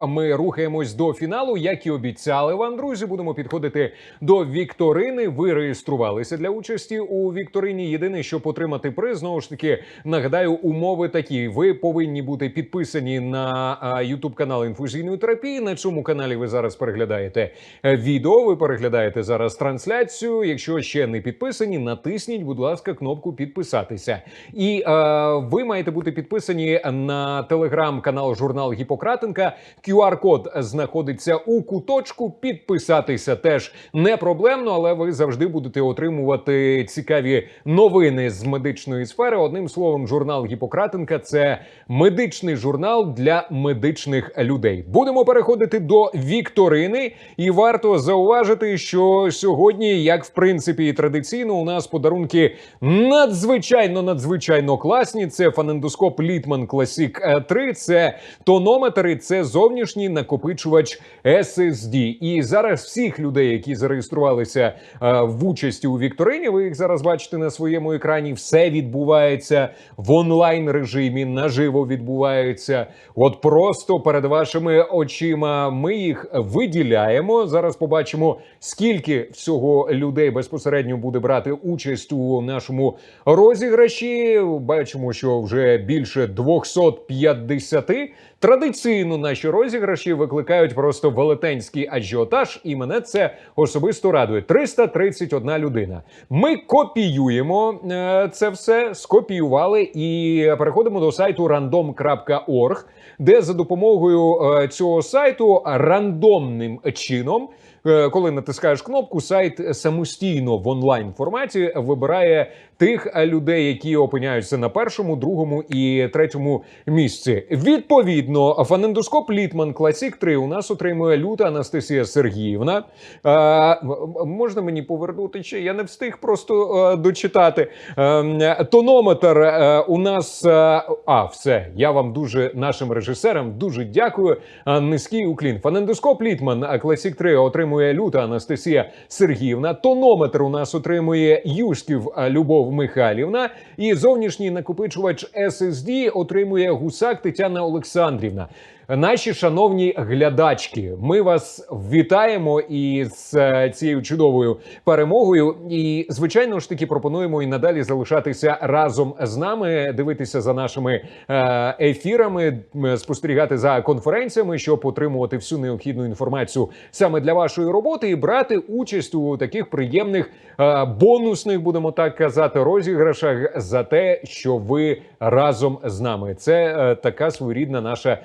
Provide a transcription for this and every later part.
Ми рухаємось до фіналу, як і обіцяли вам, друзі. Будемо підходити до вікторини. Ви реєструвалися для участі у вікторині. Єдине, щоб отримати приз, знову ж таки нагадаю, умови такі: ви повинні бути підписані на Ютуб канал інфузійної терапії. На цьому каналі ви зараз переглядаєте е, відео. Ви переглядаєте зараз трансляцію. Якщо ще не підписані, натисніть, будь ласка, кнопку підписатися. І е, ви маєте бути підписані на телеграм-канал журнал Гіппократенка. QR-код знаходиться у куточку. Підписатися теж не проблемно, але ви завжди будете отримувати цікаві новини з медичної сфери. Одним словом, журнал Гіппократенка – це медичний журнал для медичних людей. Будемо переходити до вікторини, і варто зауважити, що сьогодні, як в принципі і традиційно, у нас подарунки надзвичайно надзвичайно класні. Це фонендоскоп Літман Classic 3, це тонометр, і це зовнішній накопичувач SSD. І зараз всіх людей, які зареєструвалися е, в участі у вікторині, ви їх зараз бачите на своєму екрані. Все відбувається в онлайн режимі, наживо відбувається. От просто перед вашими очима ми їх виділяємо. Зараз побачимо, скільки всього людей безпосередньо буде брати участь у нашому розіграші. Бачимо, що вже більше 250. Традиційно наші розіграші викликають просто велетенський ажіотаж, і мене це особисто радує. 331 людина. Ми копіюємо е, це все, скопіювали і переходимо до сайту random.org, де за допомогою е, цього сайту рандомним чином. Е, Коли натискаєш кнопку, сайт самостійно в онлайн форматі вибирає тих е, людей, які опиняються на першому, другому і третьому місці. Відповідно, фонендоскоп Літман Classic 3 у нас отримує люта Анастасія Сергіївна. Е, можна мені повернути ще? Я не встиг просто е, дочитати. Е, тонометр е, у нас. е, а, все. Я вам дуже нашим режисерам дуже дякую. Е, Низький уклін. Фонендоскоп Літман Classic 3 отримує люта Анастасія Сергіївна. Тонометр у нас отримує Юшків Любов Михайлівна. І зовнішній накопичувач SSD отримує гусак Тетяна Олександрівна. Наші шановні глядачки, ми вас вітаємо із е, цією чудовою перемогою. І звичайно ж таки пропонуємо і надалі залишатися разом з нами, дивитися за нашими е, ефірами, спостерігати за конференціями, щоб отримувати всю необхідну інформацію саме для вашої роботи, і брати участь у таких приємних е, бонусних, будемо так казати, розіграшах за те, що ви разом з нами. Це така своєрідна наша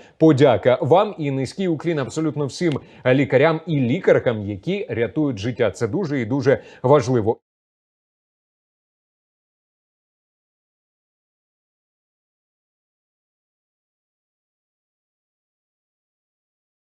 подяка вам і низький уклін абсолютно всім лікарям і лікаркам, які рятують життя. Це дуже і дуже важливо.